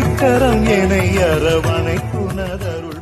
திருக்கரம் என அரவணைக்குனதருள்